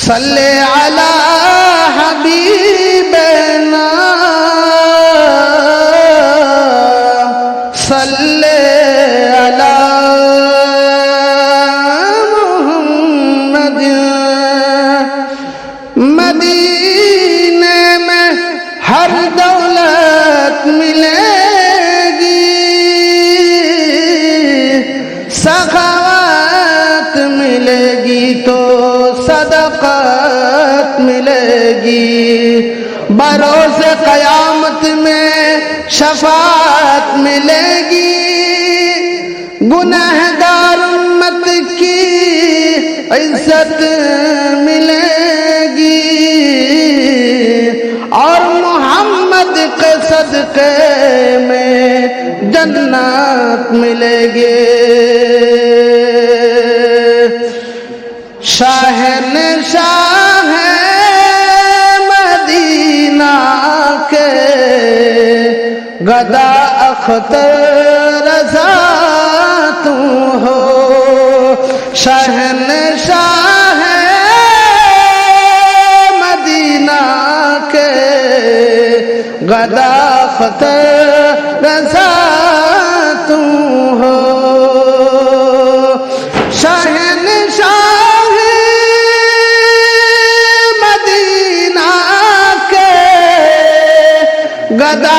صلی علی حبیبنا صلی علی محمد مدینے میں ہر دولت ملے بروز قیامت میں شفاعت ملے گی۔ گناہ گار امت کی عزت ملے گی۔ اور محمد کے صدقے میں جنت ملے گی۔ شاہ گدا اختر رضا تم ہو شہن شاہ مدینہ کے گدا اختر رضا تم ہو شہن شاہ مدینہ کے گدا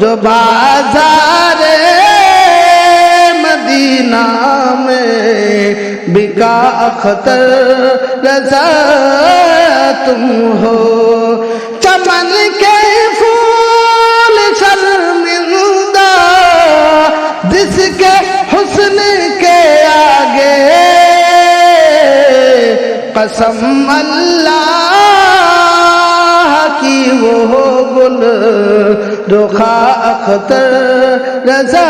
جو بازار مدینہ میں بکا اختر رضا تم ہو۔ چمن کے پھول شرمندہ جس کے حسن کے آگے قسم اللہ کی وہ گل رخا اختر رضا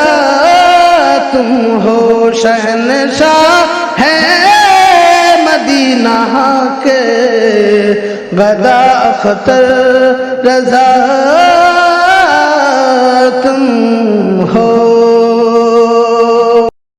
تم ہو شہن شاہ ہے مدینہ کے گدا اختر رضا تم ہو